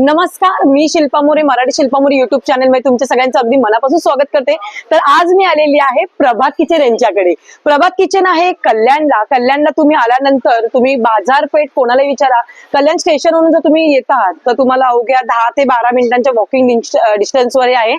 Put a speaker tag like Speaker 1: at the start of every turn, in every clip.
Speaker 1: नमस्कार मी शिल्पा मोरे मराठी शिल्पा मोरे युट्यूब चॅनलमध्ये तुमच्या सगळ्यांचं अगदी मनापासून स्वागत करते. तर आज मी आलेली आहे प्रभात किचन यांच्याकडे. प्रभात किचन आहे कल्याणला. कल्याणला तुम्ही आल्यानंतर तुम्ही बाजारपेठ कोणाला विचारा. कल्याण स्टेशनवरून जर तुम्ही येत आहात तर तुम्हाला अवघ्या दहा ते बारा मिनिटांच्या वॉकिंग डिस्टन्स वर आहे.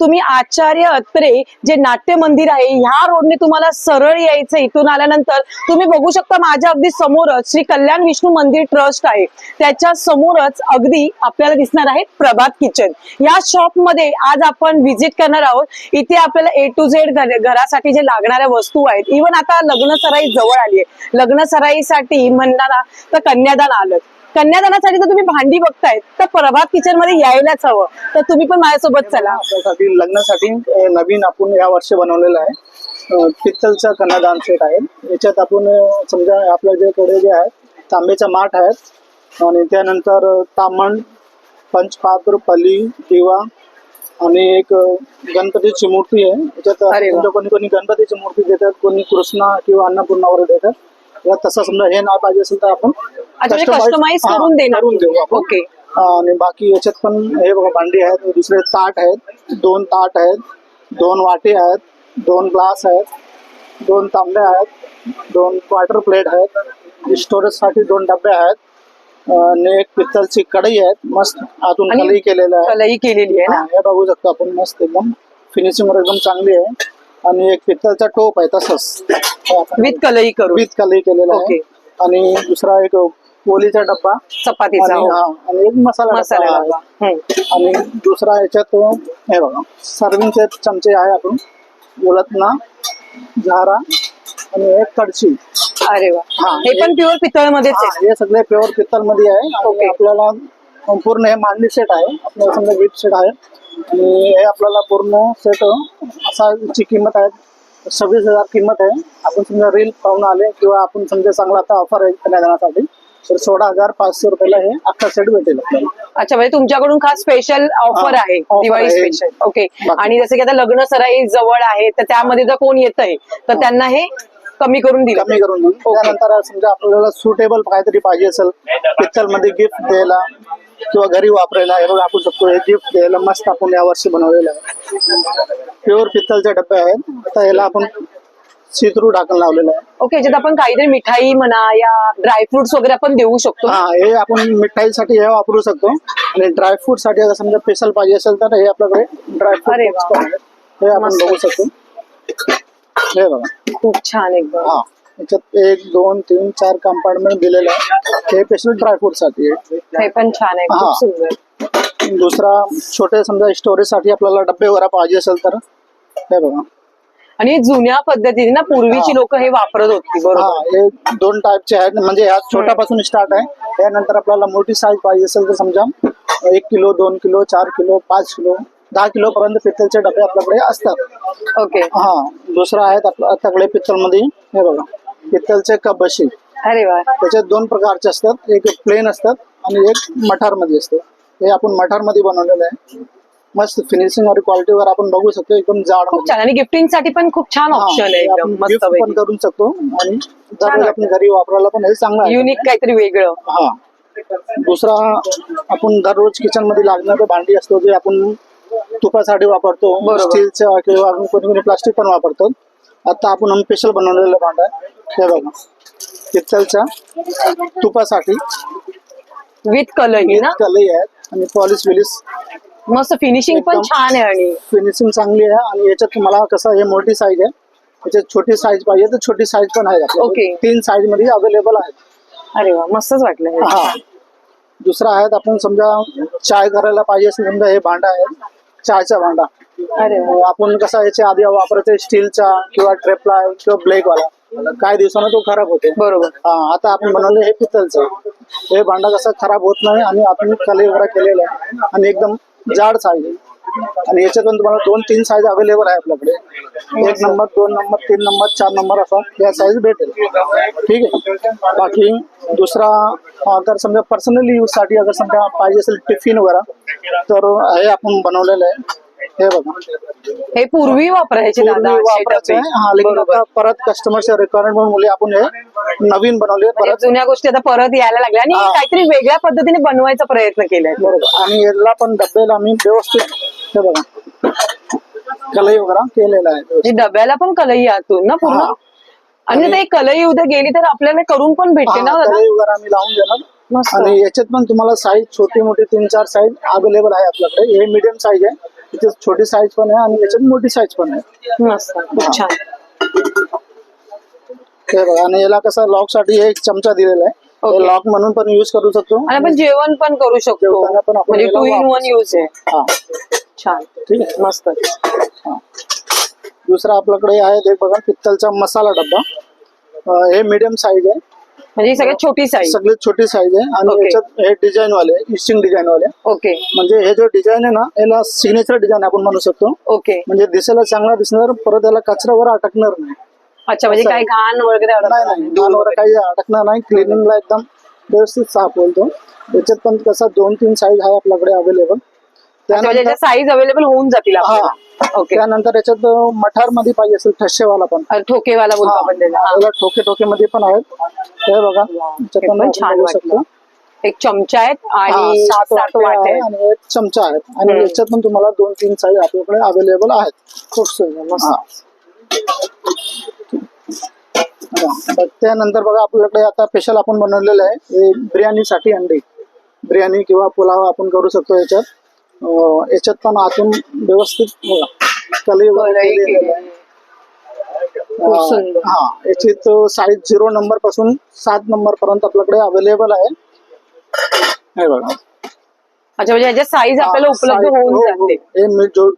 Speaker 1: तुम्ही आचार्य अत्रे जे नाट्य मंदिर आहे ह्या रोडने तुम्हाला सरळ यायचं इथून आल्यानंतर तुम्ही बघू शकता माझ्या अगदी समोरच श्री कल्याण विष्णू मंदिर ट्रस्ट आहे. त्याच्या समोरच अगदी आपल्याला दिसणार आहे प्रभात किचन. या शॉपमध्ये आज आपण व्हिजिट करणार आहोत. इथे आपल्याला ए टू झेड घरासाठी जे लागणाऱ्या वस्तू आहेत इवन आता लग्न सराई जवळ आली आहे. लग्न सराईसाठी म्हणणार तर कन्यादान आलं. कन्यादानासाठी जर तुम्ही भांडी बघताय तर प्रभात किचनमध्ये यायलाच हवं. तर तुम्ही पण माझ्यासोबत चला.
Speaker 2: लग्नासाठी नवीन आपण या वर्षी बनवलेलं आहे. पित्तलचा कन्यादान सेट आहे. याच्यात आपण समजा आपल्या जे आहे तांबेचा माठ आहेत आणि त्यानंतर तामण पंचपात्र पली दिवा आणि एक गणपतीची मूर्ती आहे.
Speaker 1: वा.
Speaker 2: समजा कोणी कोणी गणपतीची मूर्ती देतात कोणी कृष्णा किंवा अन्नपूर्णा वगैरे देतात तसं समजा हे नाही पाहिजे असेल तर आपण
Speaker 1: अच्छा कस्टमाइज
Speaker 2: हा,
Speaker 1: करून
Speaker 2: देऊ
Speaker 1: ओके.
Speaker 2: आणि बाकी याच्यात पण हे बघा भांडी आहेत दुसरे ताट आहेत दोन ताट आहेत दोन वाटे आहेत दोन ग्लास आहेत दोन तांब्या आहेत दोन क्वार्टर प्लेट आहेत स्टोरेज साठी दोन डबे आहेत. आणि एक पित्तलची कढई आहेत मस्त आतून
Speaker 1: आणि
Speaker 2: कलई केलेलं आहे
Speaker 1: कलई केलेली आहे ना
Speaker 2: हा, हे बघू शकतो आपण मस्त एकदम फिनिशिंग वर एकदम चांगली आहे आणि एक पित्तलचा टोप आहे तसंच
Speaker 1: विथ कलई करून
Speaker 2: विथ कलई केलेला. आहे आणि दुसरा एक पोलीचा डब्बा
Speaker 1: चपातीचा
Speaker 2: आणि
Speaker 1: हो.
Speaker 2: हा, आणि एक मसाला
Speaker 1: मसाला
Speaker 2: डब्बा
Speaker 1: डबा.
Speaker 2: आहे.
Speaker 1: हम्म.
Speaker 2: आणि दुसरा याच्यात हे बघा सर्विंगचे चमचे आहे आपण बोलत ना झारा आणि एक कडची
Speaker 1: अरे वा.
Speaker 2: हा,
Speaker 1: हे पण प्युअर पितळ मध्येच
Speaker 2: हा,
Speaker 1: आहे.
Speaker 2: हे सगळे प्युअर पित्तलमध्ये आहे आणि
Speaker 1: ओके.
Speaker 2: आपल्याला पूर्ण हे मांडणी सेट आहे. आपल्याला समजा गिफ्ट सेट आहे. आणि हे आपल्याला पूर्ण सेट असा ची किंमत आहे. सव्वीस हजार किंमत आहे. आपण समजा रील पाहून आले किंवा आपण समजा चांगला आता ऑफर आहे कन्यादानासाठी तर सोळा हजार पाचशे रुपयाला हे अख्खा सेट भेटेल आपल्याला.
Speaker 1: अच्छा म्हणजे तुमच्याकडून खास स्पेशल ऑफर
Speaker 2: हा,
Speaker 1: आहे.
Speaker 2: offer
Speaker 1: दिवाळी
Speaker 2: आहे.
Speaker 1: स्पेशल ओके
Speaker 2: बाकी-
Speaker 1: आणि जसं की आता लग्न सराई जवळ आहे तर त्यामध्ये जर कोण येत आहे तर त्यांना हे कमी करून दिलं.
Speaker 2: कमी करून देऊ त्यानंतर समजा आपल्याला सुटेबल काहीतरी पाहिजे असेल पित्तल मध्ये गिफ्ट द्यायला किंवा घरी वापरायला हे बघा आपण शकतो हे गिफ्ट द्यायला मस्त आपण या वर्षी बनवलेलं आहे. प्युअर पित्तलचे डबे आहेत. आता याला आपण सिथरू ढाकण लावलेलं आहे.
Speaker 1: ओके याच्यात आपण काहीतरी मिठाई म्हणा या ड्रायफ्रुट्स वगैरे आपण देऊ शकतो.
Speaker 2: हा हे आपण मिठाईसाठी हे वापरू शकतो. आणि ड्रायफ्रूट साठी अगर समजा स्पेशल पाहिजे असेल तर हे आपल्याकडे
Speaker 1: अरे
Speaker 2: ड्रायफ्रूट. हे आपण बघू शकतो. हे बघा.
Speaker 1: खूप छान एकदम.
Speaker 2: हा. याच्यात एक दोन तीन चार कंपार्टमेंट दिलेले आहे. हे स्पेशल ड्रायफ्रूटसाठी आहे.
Speaker 1: हे पण छान आहे. खूप
Speaker 2: हा.
Speaker 1: सुंदर.
Speaker 2: दुसरा छोटे समजा स्टोरेजसाठी आपल्याला डब्बे वगैरे पाहिजे असेल तर. हे बघा.
Speaker 1: आणि जुन्या पद्धतीने ना पूर्वीची
Speaker 2: हा.
Speaker 1: लोक हे वापरत होती
Speaker 2: हा
Speaker 1: बरोबर.
Speaker 2: हे दोन टाईपचे आहेत. म्हणजे ह्या छोट्यापासून स्टार्ट आहे. त्यानंतर आपल्याला मोठी साईज पाहिजे असेल तर समजा एक किलो दोन किलो चार किलो पाच किलो. दहा किलो पर्यंत पित्तलचे डबे आपल्याकडे असतात.
Speaker 1: ओके.
Speaker 2: हा दुसरा आहेत आपल्या आपल्याकडे पित्तलमध्ये हे बघा पित्तलचे कप बशी.
Speaker 1: अरे वा.
Speaker 2: त्याच्यात दोन प्रकारचे असतात. एक प्लेन असतात आणि एक मठारमध्ये असते. हे आपण मठारमध्ये बनवलेलं आहे. मस्त फिनिशिंग आणि क्वालिटी वर आपण बघू शकतो. एकदम जाड
Speaker 1: खूप छान. आणि गिफ्टिंगसाठी पण खूप छान ऑप्शन आहे एकदम. मस्त
Speaker 2: गिफ्ट पण करू शकतो. आणि आपण घरी वापरायला पण हे चांगलं
Speaker 1: युनिक काहीतरी वेगळं.
Speaker 2: हा. दुसरा आपण दररोज किचनमध्ये लागणारे भांडी असतो जे आपण तुपासाठी वापरतो. स्टीलचं किंवा कोणी कोणी प्लास्टिक पण वापरतो आता आपण स्पेशल बनवलेलं भांड आहे. हे बघा. पित्तलच्या तुपासाठी.
Speaker 1: विथ कलर ना?
Speaker 2: कलई आहेत आणि पॉलिश विलिश
Speaker 1: मस्त फिनिशिंग पण छान आहे आणि.
Speaker 2: फिनिशिंग चांगली आहे. आणि याच्यात तुम्हाला कसं हे मोठी साईज आहे. याच्यात छोटी साईज पाहिजे तर छोटी साईज पण आहे.
Speaker 1: ओके.
Speaker 2: तीन साईजमध्ये अवेलेबल आहेत
Speaker 1: अरे वा मस्तच वाटलं हे.
Speaker 2: दुसरा आहेत आपण समजा चाय करायला पाहिजे समजा हे भांडा आहे चायचा भांडा.
Speaker 1: अरे
Speaker 2: आपण कसा याच्या आधी वापरायचं स्टीलचा किंवा ट्रेपला किंवा ब्लॅक वाला. काही दिवसानं तो खराब होते.
Speaker 1: बरोबर.
Speaker 2: हा आता आपण बनवलं हे पित्तलचं हे भांडा कसा खराब होत नाही आणि आपण कलई वगैरे केलेलं आहे. आणि एकदम जाड आहे. आणि याच्यात पण तुम्हाला दोन तीन साईज अवेलेबल आहे आपल्याकडे. एक नंबर दोन नंबर तीन नंबर चार नंबर असा या साईज भेटेल. ठीक आहे? बाकी दुसरा अगर समजा पर्सनली यूजसाठी अगर समजा पाहिजे असेल टिफिन वगैरे तर हे आपण बनवलेलं आहे. हे बघा.
Speaker 1: हे पूर्वी वापरायचे
Speaker 2: वापरायचं. हा लेकिन. आता परत कस्टमरच्या रिक्वायरमेंट मुळे आपण हे नवीन बनवले
Speaker 1: म्हणजे
Speaker 2: परत
Speaker 1: जुन्या गोष्टी आता परत यायला लागल्या आणि. काहीतरी वेगळ्या पद्धतीने बनवायचा प्रयत्न केलाय
Speaker 2: बरोबर. आणि याला पण डब्याला आम्ही व्यवस्थित हे बघा. कलई वगैरे केलेला आहे.
Speaker 1: म्हणजे डब्याला पण कलई आतून ना पूर्ण?
Speaker 2: हा.
Speaker 1: आणि एक कलई उद्या गेली तर आपल्याला करून पण भेटते ना
Speaker 2: हा,
Speaker 1: दादा?
Speaker 2: कलई वगैरे आम्ही लावून देणार.
Speaker 1: मस्त.
Speaker 2: आणि याच्यात पण तुम्हाला साईज छोटी मोठी तीन चार साईज अवेलेबल आहे आपल्याकडे. हे मीडियम साईज आहे. इथे छोटी साईज पण आहे आणि याच्यात मोठी साईज पण आहे.
Speaker 1: मस्त. खूप छान.
Speaker 2: हे बघा आणि याला कसं लॉकसाठी एक चमचा दिलेला आहे. लॉक म्हणून पण युज करू शकतो.
Speaker 1: आणि आपण जेवण पण करू शकतो.
Speaker 2: जेवताना पण आपण
Speaker 1: म्हणजे
Speaker 2: याला
Speaker 1: टू इन
Speaker 2: वापरू
Speaker 1: वन यूज आहे.
Speaker 2: हा.
Speaker 1: छान.
Speaker 2: ठीक आहे
Speaker 1: मस्त.
Speaker 2: हा. दुसरा आपल्याकडे आहे ते बघा पित्तलचा मसाला डब्बा. अं, हे मीडियम साईज आहे.
Speaker 1: म्हणजे ही सगळ्यात छोटी साईज
Speaker 2: सगळ्यात छोटी साईज आहे आणि
Speaker 1: Okay.
Speaker 2: याच्यात हे डिझाईन वाले इस्टिंग डिझाईन वाले
Speaker 1: ओके
Speaker 2: म्हणजे हे जो डिझाईन आहे ना याला सिग्नेचर डिझाईन आपण म्हणू शकतो.
Speaker 1: ओके
Speaker 2: म्हणजे दिसायला चांगला दिसणार परत याला कचऱ्यावर अटकणार नाही.
Speaker 1: अच्छा म्हणजे काय घाण वगैरे अडकणार
Speaker 2: नाही नाही दोनवर काही अटकणार नाही. क्लिनिंगला एकदम व्यवस्थित साफ बोलतो याच्यात पण कसं दोन तीन साईज आहे आपल्याकडे अवेलेबल
Speaker 1: अच्छा, म्हणजे
Speaker 2: त्यानंतर
Speaker 1: याच्या साईज अवेलेबल होऊन जातील
Speaker 2: हा.
Speaker 1: ओके
Speaker 2: त्यानंतर याच्यात मठारमध्ये पाहिजे असेल ठसेवाला पण.
Speaker 1: ठोकेवाला बोलतो आपण त्याला.
Speaker 2: याला ठोके ठोके मध्ये पण आहेत. हे बघा
Speaker 1: छान वाटलं. एक चमचा आहेत आणि
Speaker 2: सात वाटे आणि एक चमचा आहेत. आणि. याच्यात पण तुम्हाला दोन तीन साईज आपल्याकडे अवेलेबल आहेत.
Speaker 1: खूप सुंदर
Speaker 2: त्यानंतर बघा आपल्याकडे आता स्पेशल आपण बनवलेलं आहे बिर्याणीसाठी अंडे. बिर्याणी किंवा पुलाव आपण करू शकतो याच्यात. याच्यात पण आतून व्यवस्थित. हा याची तो साईज झिरो नंबरपासून सात नंबर पर्यंत आपल्याकडे अवेलेबल आहे. हे बघा.
Speaker 1: अच्छा म्हणजे याच्या साईज आपल्याला उपलब्ध होऊन
Speaker 2: हो, हो.
Speaker 1: जाते.
Speaker 2: हे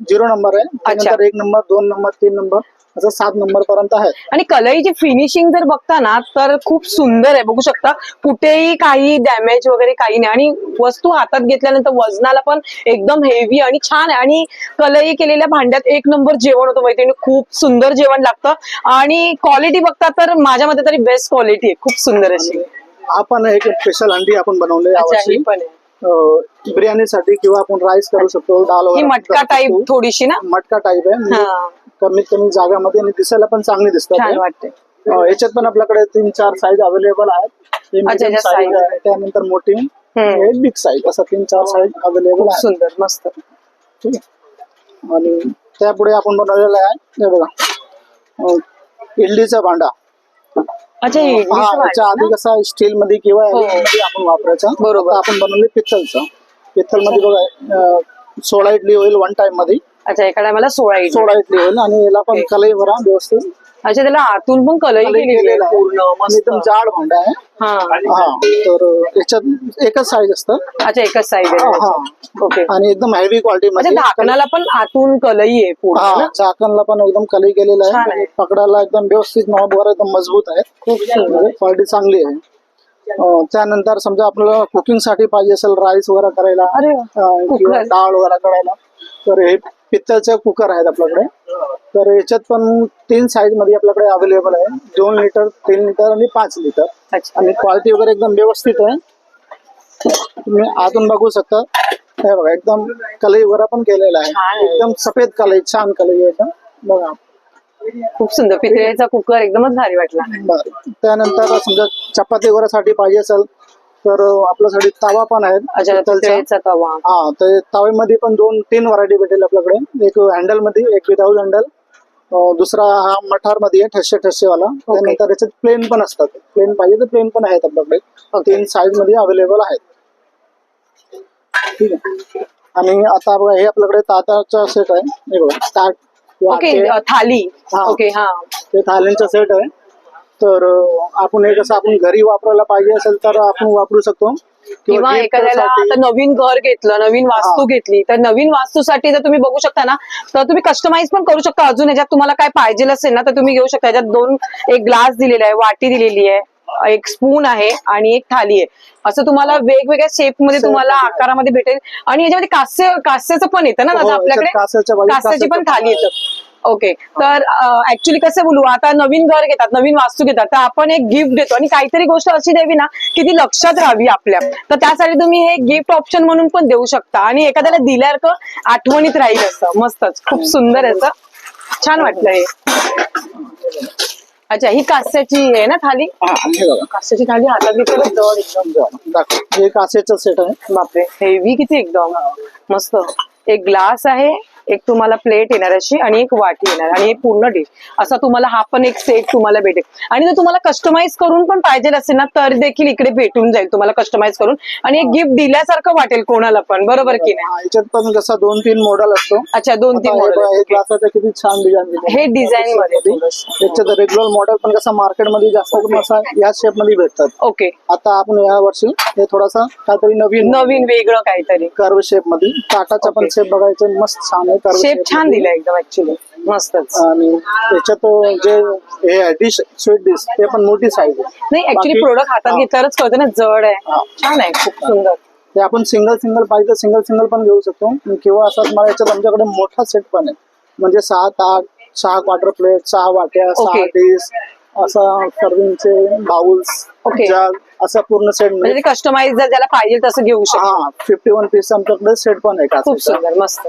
Speaker 2: झिरो नंबर आहे. त्यानंतर एक नंबर दोन नंबर तीन नंबर. असं सात नंबर पर्यंत आहे.
Speaker 1: आणि कलईची फिनिशिंग जर बघता ना तर खूप सुंदर आहे. बघू शकता कुठेही काही डॅमेज वगैरे काही नाही. आणि वस्तू हातात घेतल्यानंतर वजनाला पण एकदम हेवी आणि छान आहे. आणि कलई केलेल्या भांड्यात एक नंबर जेवण होतं मैत्रिणी. खूप सुंदर जेवण लागतं. आणि क्वालिटी बघता तर माझ्या मते तरी बेस्ट क्वालिटी आहे. खूप सुंदर अशी.
Speaker 2: आपण एक स्पेशल अंडी आपण बनवले
Speaker 1: पण
Speaker 2: बिर्याणीसाठी किंवा आपण राईस करू शकतो वगैरे
Speaker 1: मटका टाईप. थोडीशी ना?
Speaker 2: मटका टाईप आहे. कमीत कमी जागामध्ये आणि दिसायला पण चांगली दिसतात.
Speaker 1: छान. वाटते
Speaker 2: अं, याच्यात पण आपल्याकडे तीन चार साईज अवेलेबल आहेत. हे medium
Speaker 1: याच्यात
Speaker 2: size
Speaker 1: size
Speaker 2: आहे. त्यानंतर मोठी
Speaker 1: हम्म.
Speaker 2: बिग साईज असं तीन चार साईज अवेलेबल
Speaker 1: खूप
Speaker 2: आहे
Speaker 1: सुंदर मस्त.
Speaker 2: ठीक आहे. आणि त्यापुढे आपण बनवलेलं आहे हे बघा. अं, इडलीचा भांडा.
Speaker 1: अच्छा
Speaker 2: हा
Speaker 1: इडलीचं
Speaker 2: याच्या
Speaker 1: भांडं
Speaker 2: आधी
Speaker 1: ना?
Speaker 2: कसा स्टील मध्ये किंवा
Speaker 1: हो.
Speaker 2: मध्ये आपण वापरायचा.
Speaker 1: बरोबर.
Speaker 2: आता आपण बनवले पित्तलचं. पित्तलमध्ये बघा अं, सोळा इडली होईल वन टाइममध्ये.
Speaker 1: अच्छा एका टायमाला सोळा इडली
Speaker 2: सोळा इडली होईल आणि याला पण. कलई भरा व्यवस्थित.
Speaker 1: अच्छा त्याला आतून पण कलई केलेली आहे. पूर्ण मस्त
Speaker 2: एकदम जाड भांडा आहे.
Speaker 1: हा.
Speaker 2: हा तर याच्यात एकच साईज असतं.
Speaker 1: अच्छा एकच साईज
Speaker 2: हा,
Speaker 1: आहे
Speaker 2: हा.
Speaker 1: ओके.
Speaker 2: आणि एकदम हेवी क्वालिटी
Speaker 1: अच्छा
Speaker 2: मध्ये
Speaker 1: झाकणाला पण आतून कलई आहे पूर्ण
Speaker 2: हा
Speaker 1: ना?
Speaker 2: झाकणला पण एकदम कलई केलेलं
Speaker 1: छान
Speaker 2: आहे.
Speaker 1: आहे.
Speaker 2: आणि पकडायला एकदम व्यवस्थित नॉब वगैरे एकदम मजबूत आहे.
Speaker 1: खूप सुंदर.
Speaker 2: क्वालिटी चांगली आहे. अं, त्यानंतर समजा आपल्याला कुकिंगसाठी पाहिजे असेल राईस वगैरे करायला
Speaker 1: अरे वा.
Speaker 2: अं, किंवा
Speaker 1: कुकर.
Speaker 2: डाळ वगैरे करायला तर हे पित्तलचे कुकर आहेत आपल्याकडे. तर याच्यात पण तीन साईजमध्ये आपल्याकडे अवेलेबल आहे. दोन लिटर तीन लिटर आणि पाच लिटर आणि क्वालिटी वगैरे एकदम व्यवस्थित आहे. तुम्ही आतून बघू शकता. हे बघा एकदम कलई वगैरे पण केलेला आहे. एकदम सफेद कलई छान कलई आहे एकदम. बघा.
Speaker 1: खूप सुंदर. पितळेचा कुकर एकदमच भारी वाटला.
Speaker 2: त्यानंतर समजा चपाती वगैरे साठी पाहिजे असेल तर आपल्यासाठी तवा पण आहे.
Speaker 1: पितळेचा तवा.
Speaker 2: हा तर तव्यामध्ये पण दोन तीन व्हरायटी भेटेल आपल्याकडे. एक हँडलमध्ये एक विदाऊट हँडल दुसरा हा मठारमध्ये आहे ठसे ठसेवाला त्यानंतर याच्यात प्लेन पण असतात. प्लेन पाहिजे तर प्लेन पण आहेत आपल्याकडे. तीन साईजमध्ये अवेलेबल आहेत. ठीक आहे. आणि आता बघा हे आपल्याकडे ताटाचा सेट आहे. हे बघा ताट
Speaker 1: अ, थाली.
Speaker 2: हा.
Speaker 1: ओके हा.
Speaker 2: ते थालींचा सेट आहे. तर आपण हे कसं आपण घरी वापरायला पाहिजे असेल तर आपण वापरू शकतो.
Speaker 1: किंवा एखाद्याला आता नवीन घर घेतलं नवीन वास्तू. घेतली तर नवीन वास्तूसाठी जर तुम्ही बघू शकता ना तर तुम्ही कस्टमाइज पण करू शकता. अजून याच्यात तुम्हाला काय पाहिजे असेल ना तर तुम्ही घेऊ शकता. याच्यात दोन एक ग्लास दिलेला आहे वाटी दिलेली आहे एक स्पून आहे आणि एक थाली आहे. असं तुम्हाला वेगवेगळ्या
Speaker 2: शेपमध्ये
Speaker 1: तुम्हाला
Speaker 2: मध्ये.
Speaker 1: आकारामध्ये भेटेल. आणि याच्यामध्ये कास्य कास्याचं पण येतं ना
Speaker 2: हो,
Speaker 1: आपल्याकडे कास्याची पण थाली येतं. ओके तर ऍक्च्युली कसं बोलू आता नवीन घर घेतात नवीन वास्तू घेतात तर आपण एक गिफ्ट देतो. आणि काहीतरी गोष्ट अशी द्यावी ना की ती लक्षात राहावी आपल्या. तर त्यासाठी तुम्ही हे गिफ्ट ऑप्शन म्हणून पण देऊ शकता. आणि एखाद्याला दिल्यासारखं आठवणीत राहील असं. मस्तच. खूप सुंदर असं. छान वाटलं हे. अच्छा ही कास्याची आहे ना थाली? कास्याची थाली हातात घेतलं जड एकदम.
Speaker 2: हे काचेचं सेट आहे.
Speaker 1: बापरे. हेवी किती एकदम. मस्त. एक ग्लास आहे. एक तुम्हाला प्लेट येणार अशी आणि एक वाटी येणार आणि हे पूर्ण डिश असा तुम्हाला हा पण एक सेट तुम्हाला भेटेल. आणि जर तुम्हाला कस्टमाइज करून पण पाहिजे असेल ना तर देखील इकडे भेटून जाईल तुम्हाला कस्टमाइज करून. आणि एक गिफ्ट दिल्यासारखं वाटेल कोणाला पण बरोबर की नाही?
Speaker 2: याच्यात पण कसा दोन तीन मॉडेल असतो.
Speaker 1: अच्छा दोन तीन
Speaker 2: ग्लासाचं किती छान डिझाईन
Speaker 1: हे डिझाईन मध्ये. थोडंसं.
Speaker 2: याच्यात रेग्युलर मॉडेल पण कसं मार्केटमध्ये जास्त करून असा या शेपमध्ये भेटतात.
Speaker 1: ओके
Speaker 2: आता आपण या वर्षी हे थोडासा काहीतरी नवीन
Speaker 1: नवीन वेगळं काहीतरी.
Speaker 2: कर्व शेपमध्ये ताटाचा पण. शेप बघायचं मस्त छान
Speaker 1: शेप छान दिला एकदम ऍक्च्युली मस्तच.
Speaker 2: आणि त्याच्यात जे हे डिश स्वीट डिश ते पण मोठी साईज आहे.
Speaker 1: नाही ऍक्च्युली
Speaker 2: बाकी-
Speaker 1: प्रोडक्ट हातात
Speaker 2: हा.
Speaker 1: घेतल्यावरच कळतं ना जड आहे.
Speaker 2: हा.
Speaker 1: छान आहे खूप सुंदर.
Speaker 2: ते आपण सिंगल सिंगल पाहिजे सिंगल सिंगल पण घेऊ शकतो. किंवा असं मला याच्यात आमच्याकडे मोठा सेट पण आहे. म्हणजे सहा ताट सहा क्वार्टर प्लेट सहा वाट्या सहा
Speaker 1: Okay.
Speaker 2: डिश असा सर्विंगचे बाउल्स
Speaker 1: Okay.
Speaker 2: जग असा पूर्ण सेट
Speaker 1: म्हणजे कस्टमाइज जर ज्याला पाहिजे तसं घेऊ शकतो.
Speaker 2: हा फिफ्टी वन पीस आमच्याकडे सेट पण आहे
Speaker 1: खूप
Speaker 2: काचेचा.
Speaker 1: सुंदर मस्त